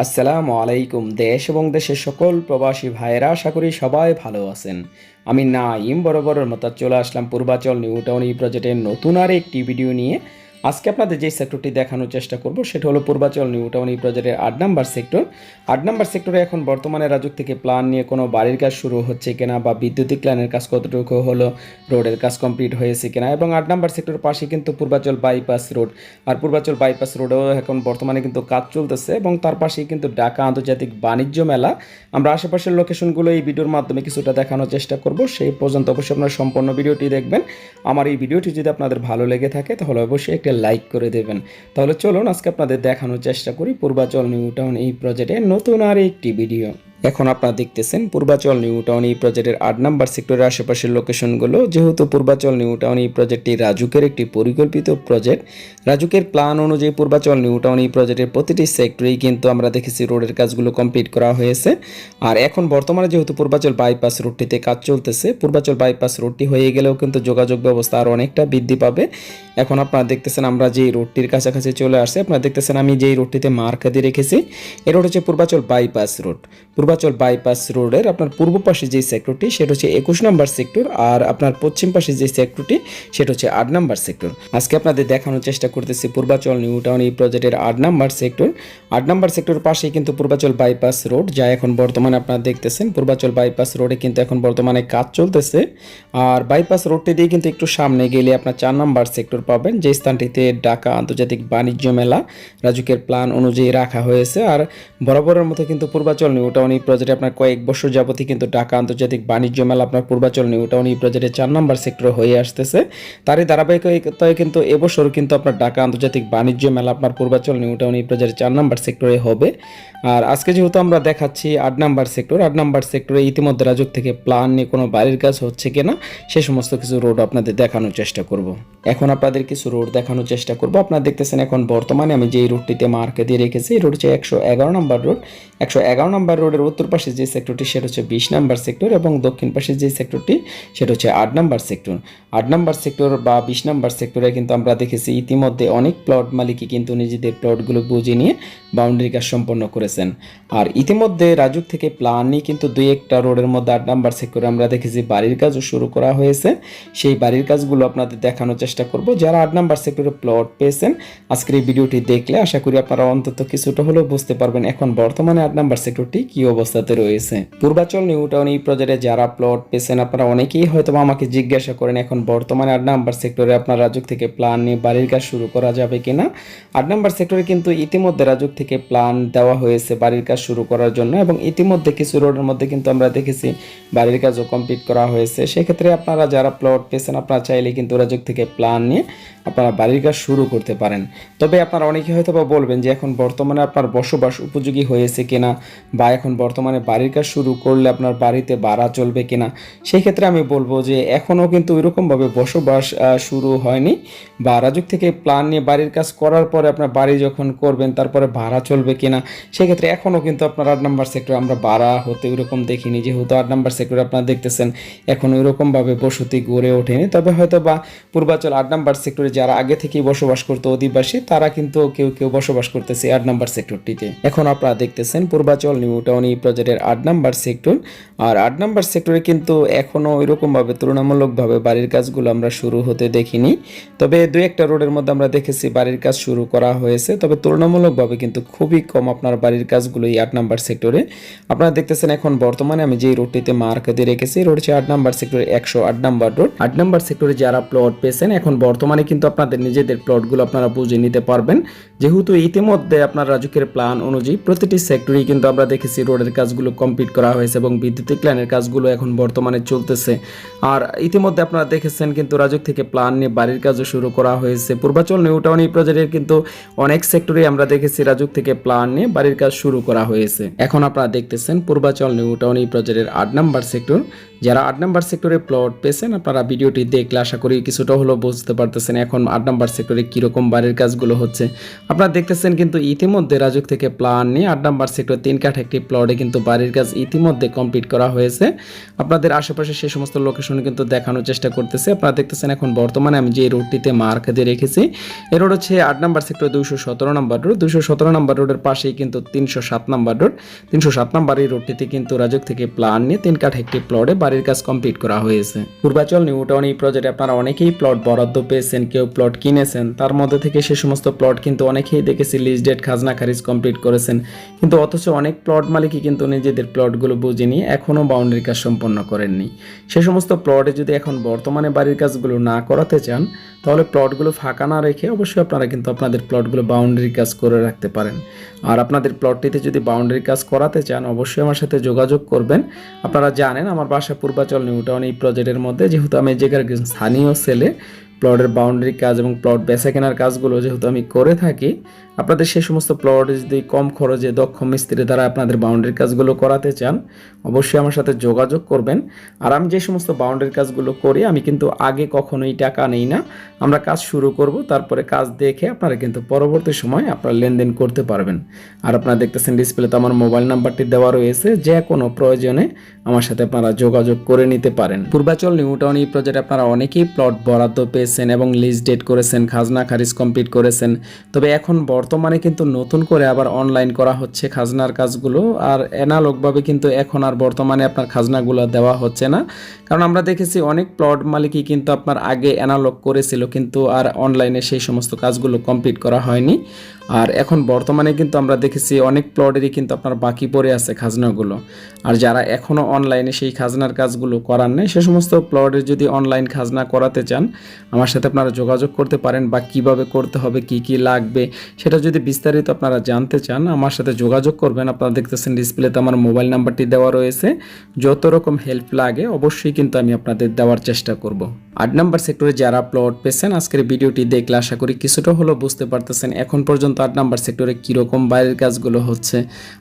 আসসালামু আলাইকুম, দেশ এবং দেশের সকল প্রবাসী ভাইয়েরা, আশা করি সবাই ভালো আছেন। আমি নাইম বরাবরের মতো চলে আসলাম পূর্বাচল নিউ টাউন এই প্রজেক্টের নতুন আর একটি ভিডিও নিয়ে। আজকে আপনাদের যে সেক্টরটি দেখানোর চেষ্টা করব, সেটা হলো পূর্বাচল নিউ টাউন এই প্রজেক্টের আট নাম্বার সেক্টর আট নাম্বার সেক্টরে এখন বর্তমানে রাজুক থেকে প্ল্যান নিয়ে কোনো বাড়ির কাজ শুরু হচ্ছে কিনা বা বিদ্যুতিক লাইনের কাজ কতটুকু হলো রোডের কাজ কমপ্লিট হয়েছে কিনা, এবং আট নাম্বার সেক্টরের পাশে কিন্তু পূর্বাচল বাইপাস রোড আর পূর্বাচল বাইপাস রোডেও এখন বর্তমানে কিন্তু কাজ চলতেছে, এবং তার পাশেই কিন্তু ঢাকা আন্তর্জাতিক বাণিজ্য মেলা। আমরা আশেপাশের লোকেশনগুলো এই ভিডিওর মাধ্যমে কিছুটা দেখানোর চেষ্টা করব, সেই পর্যন্ত অবশ্যই আপনারা সম্পূর্ণ ভিডিওটি দেখবেন। আমার এই ভিডিওটি যদি আপনাদের ভালো লেগে থাকে, তাহলে অবশ্যই একটা লাইক করে দেবেন। তাহলে চলুন আজকে আপনাদের দেখানোর চেষ্টা করি পূর্বাচল নিউটাউন এই প্রজেক্টে নতুন আর একটি ভিডিও এখন আপনারা দেখতেছেন পূর্বাচল নিউ টাউন এই প্রজেক্টের আট নাম্বার সেক্টরের আশেপাশের লোকেশনগুলো। যেহেতু পূর্বাচল নিউ টাউন এই প্রজেক্টটি রাজুকের একটি পরিকল্পিত প্রজেক্ট, রাজুকের প্ল্যান অনুযায়ী পূর্বাচল নিউ টাউন এই প্রজেক্টের প্রতিটি সেক্টরেই কিন্তু আমরা দেখেছি রোডের কাজগুলো কমপ্লিট করা হয়েছে। আর এখন বর্তমানে যেহেতু পূর্বাচল বাইপাস রোডটিতে কাজ চলতেছে, পূর্বাচল বাইপাস রোডটি হয়ে গেলেও কিন্তু যোগাযোগ ব্যবস্থা আরও অনেকটা বৃদ্ধি পাবে। এখন আপনারা দেখতেছেন আমরা যেই রোডটির কাছাকাছি চলে আসছে, আপনারা দেখতেছেন আমি যেই রোডটিতে মার্কা দিয়ে রেখেছি এই রোড হচ্ছে Purbachal bypass road. Purbachal bypass রোডের আপনার পূর্ব পাশে যে সেক্টরটি সেটা হচ্ছে একুশ নম্বর সেক্টর আর আপনার পশ্চিম পাশে যে সেক্টরটি সেটা হচ্ছে আট নম্বর সেক্টর আজকে আপনাদের দেখানোর চেষ্টা করতেছি পূর্বাচল, নিউ টাউন এই প্রজেক্টের আট নম্বর সেক্টর আট নম্বর সেক্টর পাশেই কিন্তু পূর্বাচল বাইপাস রোড যা এখন বর্তমানে আপনারা দেখতেছেন। পূর্বাচল বাইপাস রোডে কিন্তু এখন বর্তমানে কাজ চলতেছে। আর বাইপাস রোডটি দিয়ে কিন্তু একটু সামনে গেলে আপনার চার নম্বর সেক্টর পাবেন, যে স্থানটিতে ঢাকা আন্তর্জাতিক বাণিজ্য মেলা রাজুকের প্ল্যান অনুযায়ী রাখা হয়েছে। আর বরাবরের মতো কিন্তু পূর্বাচল, নিউ টাউন এই প্রজেক্টে আপনার কয়েক বছর যাবতই কিন্তু ঢাকা আন্তর্জাতিক বাণিজ্য মেলা আপনার পূর্বাচল নিউ টাউন এই প্রজেক্টে চার নম্বর সেক্টর হয়ে আসতেছে। তারই ধারাবাহিকতায় কিন্তু এবছর কিন্তু আপনার ঢাকা আন্তর্জাতিক বাণিজ্য মেলা আপনার পূর্বাচল নিউ টাউন এই প্রজেক্টে চার নম্বর সেক্টরে হবে। আর আজকে যেহেতু আমরা দেখাচ্ছি আট নাম্বার সেক্টর আট নাম্বার সেক্টরে ইতিমধ্যে রাজুক থেকে প্ল্যান নিয়ে কোনো বাড়ির কাজ হচ্ছে কিনা, সে সমস্ত কিছু রোড আপনাদের দেখানোর চেষ্টা করব। এখন আপনাদের কিছু রোড দেখানোর চেষ্টা করব। আপনারা দেখতেছেন এখন বর্তমানে আমি যেই রোডটিতে মার্কে দিয়ে রেখেছি, এই রোড হচ্ছে একশো এগারো নম্বর রোড একশো এগারো নম্বর রোডের উত্তর পাশে যে সেক্টরটি সেটা হচ্ছে বিশ নাম্বার সেক্টর এবং দক্ষিণ পাশে যে সেক্টরটি সেটা হচ্ছে আট নাম্বার সেক্টর আট নাম্বার সেক্টর বা বিশ নাম্বার সেক্টরে কিন্তু আমরা দেখেছি ইতিমধ্যে অনেক প্লট মালিকই কিন্তু নিজেদের প্লটগুলো বুঝে নিয়ে বাউন্ডারি কাজ সম্পন্ন করেছেন। আর ইতিমধ্যে রাজুক থেকে প্ল্যান নিয়ে কিন্তু দুই একটা রোডের মধ্যে আট নাম্বার সেক্টরে আমরা দেখেছি বাড়ির কাজও শুরু করা হয়েছে। সেই বাড়ির কাজগুলো আপনাদের দেখানোর চেষ্টা করব। যারা আট নাম্বার সেক্টরে প্লট পেয়েছেন, আজকের এই ভিডিওটি দেখলে আশা করি আপনারা অন্তত কিছুটা হলেও বুঝতে পারবেন এখন বর্তমানে আট নাম্বার সেক্টরটি কি অবস্থাতে রয়েছে। পূর্বাচল নিউ টাউন এই প্রজেক্টে যারা প্লট পেয়েছেন, আপনারা অনেকেই হয়তো আমাকে জিজ্ঞাসা করেন, এখন বর্তমানে আট নাম্বার সেক্টরে আপনার রাজুক থেকে প্ল্যান নিয়ে বাড়ির কাজ শুরু করা যাবে কিনা? আট নাম্বার সেক্টরে কিন্তু ইতিমধ্যে রাজুক থেকে প্ল্যান দেওয়া হয়েছে বাড়ির কাজ শুরু করার জন্য এবং ইতিমধ্যে কিছু রোডের মধ্যে কিন্তু আমরা দেখেছি বাড়ির কাজও কমপ্লিট করা হয়েছে। সেক্ষেত্রে আপনারা যারা প্লট পেয়েছেন, আপনারা চাইলে কিন্তু রাজুক থেকে প্ল্যান নিয়ে আপনারা বাড়ির কাজ শুরু করতে পারেন। তবে আপনারা অনেকে হয়তো বলবেন যে, এখন বর্তমানে আপনার বসবাস উপযোগী হয়েছে কিনা? বা, এখন বর্তমানে বাড়ির কাজ শুরু করলে আপনার বাড়িতে ভাড়া চলবে কিনা সেই ক্ষেত্রে আমি বলব যে এখনও কিন্তু ওইরকমভাবে বসবাস শুরু হয়নি। বা রাজুক থেকে প্ল্যান নিয়ে বাড়ির কাজ করার পরে আপনার বাড়ি যখন করবেন, তারপরে ভাড়া চলবে কিনা, সেক্ষেত্রে এখনও কিন্তু আপনার আট নাম্বার সেক্টরে আমরা ভাড়া হতে ওইরকম দেখিনি। যেহেতু আট নাম্বার সেক্টরে আপনারা দেখতেছেন, এখন ওইরকমভাবে বসতি গড়ে ওঠেনি। তবে হয়তো বা পূর্বাচল আট নাম্বার সেক্টরে যারা আগে থেকেই বসবাস করতো অধিবাসী, তারা কিন্তু কেউ কেউ বসবাস করতেছে আট নাম্বার সেক্টরটিতে এখন আপনারা দেখতেছেন, পূর্বাচল, নিউ টাউন এই প্রজেক্টের আট নাম্বার সেক্টর আর আট নাম্বার সেক্টরে কিন্তু এখনও ওইরকমভাবে তুলনামূলকভাবে বাড়ির কাজগুলো আমরা শুরু হতে দেখিনি। তবে দু একটা রোডের মধ্যে আমরা দেখেছি বাড়ির কাজ শুরু করা হয়েছে। তবে তুলনামূলকভাবে কিন্তু খুবই কম আপনার বাড়ির কাজগুলো এই আট নাম্বার সেক্টরে আপনারা দেখতেছেন এখন বর্তমানে আমি যেই রোডটিতে মার্ক দিয়ে রেখেছি রোড হচ্ছে আট নাম্বার সেক্টরে একশো আট নাম্বার রোড আট নাম্বার সেক্টরে যারা প্লট পেয়েছেন, এখন বর্তমানে কিন্তু আপনাদের নিজেদের প্লটগুলো আপনারা বুঝে নিতে পারবেন। যেহেতু ইতিমধ্যে আপনার রাজুকের প্ল্যান অনুযায়ী প্রতিটি সেক্টরেই কিন্তু আমরা দেখেছি রোডের কাজগুলো কমপ্লিট করা হয়েছে এবং বিদ্যুতিক লাইনের কাজগুলো এখন বর্তমানে চলতেছে। আর ইতিমধ্যে আপনারা দেখেছেন কিন্তু রাজুক থেকে প্ল্যান নিয়ে বাড়ির কাজও শুরু করা হয়েছে। পূর্বাচল নিউ টাউন এই প্রজেক্টের কিন্তু অনেক সেক্টরে আমরা দেখেছি রাজুক থেকে প্ল্যান নিয়ে বাড়ির কাজ শুরু করা হয়েছে। এখন আপনারা দেখতেছেন পূর্বাচল নিউ টাউন এই প্রজেক্টের আট নাম্বার সেক্টর যারা আট নাম্বার সেক্টরে প্লট পেয়েছেন, আপনারা ভিডিওটি দেখলে আশা করি কিছুটা হলেও বুঝতে পারতেছেন এখন আট নাম্বার সেক্টরে কীরকম বাড়ির কাজগুলো হচ্ছে। আপনারা দেখতেছেন কিন্তু ইতিমধ্যে রাজুক থেকে প্ল্যান নিয়ে আট নাম্বার সেক্টর তিন কাঠ একটি প্লটে প্লটে কিন্তু বাড়ির কাজ ইতিমধ্যে কমপ্লিট করা হয়েছে। আপনাদের আশেপাশে সেই সমস্ত লোকেশন কিন্তু দেখানোর চেষ্টা করতেছে। আপনারা দেখতেছেন এখন বর্তমানে আমি যে রোডটিতে মার্ক দিয়ে রেখেছি এই রোড হচ্ছে আট নাম্বার সেক্টর দুইশো সতেরো নাম্বার রোড দুইশো সতেরো নাম্বার রোডের পাশেই কিন্তু তিনশো সাত নাম্বার রোড তিনশো সাত নাম্বার এই রোডটিতে কিন্তু রাজক থেকে প্ল্যান নিয়ে তিন কাঠ একটি প্লটে বাড়ির কাজ কমপ্লিট করা হয়েছে। পূর্বাচল নিউ টাউন এই প্রজেক্টে আপনারা অনেকেই প্লট বরাদ্দ পেয়েছেন, কেউ প্লট কিনেছেন। তার মধ্যে থেকে সে সমস্ত প্লট কিন্তু অনেকেই দেখেছি লিজ ডেট খাজনা খারিজ কমপ্লিট করেছেন। কিন্তু অথচ অনেক প্লট মালিকই কিন্তু নিজেদের প্লটগুলো বুঝে নিয়ে এখনও বাউন্ডারি কাজ সম্পন্ন করেননি। সে সমস্ত প্লটে যদি এখন বর্তমানে বাড়ির কাজগুলো না করাতে চান, তাহলে প্লটগুলো ফাঁকা না রেখে অবশ্যই আপনারা কিন্তু আপনাদের প্লটগুলো বাউন্ডারি কাজ করে রাখতে পারেন। আর আপনাদের প্লটটিতে যদি বাউন্ডারি কাজ করাতে চান, অবশ্যই আমার সাথে যোগাযোগ করবেন। আপনারা জানেন, আমার বাসা পূর্বাচল নিউটাউন এই প্রজেক্টের মধ্যে, যেহেতু আমি জায়গার স্থানীয় সেলে প্লটের বাউন্ডারি কাজ এবং প্লট বেচা কেনার কাজগুলো যেহেতু আমি করে থাকি, আপনাদের সেই সমস্ত প্লট যদি কম খরচে দক্ষ মিস্ত্রি দ্বারা আপনাদের বাউন্ডারি কাজগুলো করাতে চান, অবশ্যই আমার সাথে যোগাযোগ করবেন। আর আমি যে সমস্ত বাউন্ডারি কাজগুলো করি, আমি কিন্তু আগে কখনোই টাকা নেই না। আমরা কাজ শুরু করব, তারপরে কাজ দেখে আপনারা কিন্তু পরবর্তী সময় আপনারা লেনদেন করতে পারবেন। আর আপনারা দেখতেছেন ডিসপ্লেতে আমার মোবাইল নাম্বারটি দেওয়া রয়েছে, যে কোনো প্রয়োজনে আমার সাথে আপনারা যোগাযোগ করে নিতে পারেন। পূর্বাচল নিউ টাউন এই প্রজেক্টে আপনারা অনেকেই প্লট বরাদ্দ পেয়েছেন। এবং লিজ ডেট করেছেন, খাজনা খারিজ কমপ্লিট করেছেন। তবে এখন বর্তমানে কিন্তু নতুন করে আবার অনলাইন করা হচ্ছে খাজনার কাজগুলো আর অ্যানালগভাবে কিন্তু এখন আর বর্তমানে আপনার খাজনাগুলো দেওয়া হচ্ছে না। কারণ আমরা দেখেছি অনেক প্লট মালিকই কিন্তু আপনার আগে অ্যানালগ করেছিল কিন্তু আর অনলাইনে সেই সমস্ত কাজগুলো কমপ্লিট করা হয়নি। আর এখন বর্তমানে কিন্তু আমরা দেখেছি অনেক প্লটেরই কিন্তু আপনার বাকি পড়ে আছে খাজনাগুলো। আর যারা এখনও অনলাইনে সেই খাজনার কাজগুলো করার নেই, সে সমস্ত প্লটের যদি অনলাইন খাজনা করাতে চান, আমার সাথে আপনারা যোগাযোগ করতে পারেন বা কীভাবে করতে হবে, কি কি লাগবে, সেটা যদি বিস্তারিত আপনারা জানতে চান, আমার সাথে যোগাযোগ করবেন। আপনারা দেখতেছেন ডিসপ্লেতে আমার মোবাইল নাম্বারটি দেওয়া রয়েছে। যত রকম হেল্প লাগে, অবশ্যই কিন্তু আমি আপনাদের দেওয়ার চেষ্টা করব। আট নাম্বার সেক্টরে যারা প্লট পেয়েছেন, আজকের ভিডিওটি দেখলে আশা করি কিছুটা হলেও বুঝতে পারতেছেন এখন পর্যন্ত আট নাম্বার সেক্টরে কীরকম বাইরের কাজগুলো হচ্ছে।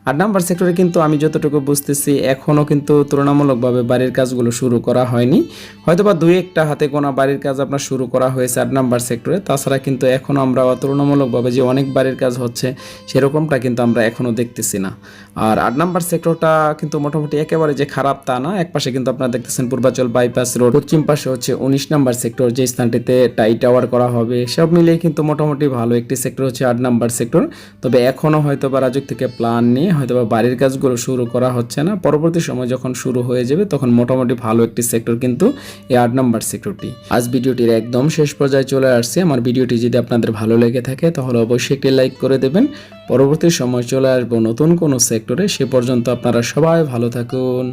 আট নাম্বার সেক্টরে কিন্তু আমি যতটুকু বুঝতেছি এখনও কিন্তু তুলনামূলকভাবে বাড়ির কাজগুলো শুরু করা হয়নি। হয়তোবা দুই একটা হাতে গোনা বাড়ির কাজ আপনার শুরু করা হয়েছে আট নাম্বার সেক্টরে, তাছাড়া কিন্তু এখনও আমরা তুলনামূলকভাবে যে অনেক বাড়ির কাজ হচ্ছে, সেরকমটা কিন্তু আমরা এখনও দেখতেছি না। আর আট নাম্বার সেক্টরটা কিন্তু মোটামুটি একেবারে যে খারাপ তা না, এক পাশে কিন্তু আপনারা দেখতেছেন পূর্বাচল বাইপাস রোড পশ্চিম পাশে হচ্ছে উনিশ নাম্বার সেক্টর যে স্থানটিতে টাই টাওয়ার করা হবে, সব মিলিয়ে কিন্তু মোটামুটি ভালো একটি সেক্টর হচ্ছে আট নাম্বার সেক্টর তবে এখনও হয়তো বা রাজুক থেকে প্ল্যান নিয়ে হয়তো বা বাড়ির কাজগুলো শুরু করা হচ্ছে না, পরবর্তী সময় যখন শুরু হয়ে যাবে তখন মোটামুটি ভালো একটি সেক্টর কিন্তু এই আট নাম্বার সেক্টরটি আজ ভিডিওটির একদম শেষ পর্যায়ে চলে আসছে, আমার ভিডিওটি যদি আপনাদের ভালো লেগে থাকে তাহলে অবশ্যই একটি লাইক করে দেবেন পরবর্তী সময় চলে আসব নতুন কোনো সেক্টরে, সে পর্যন্ত আপনারা সবাই ভালো থাকুন।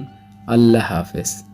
আল্লাহ হাফেজ।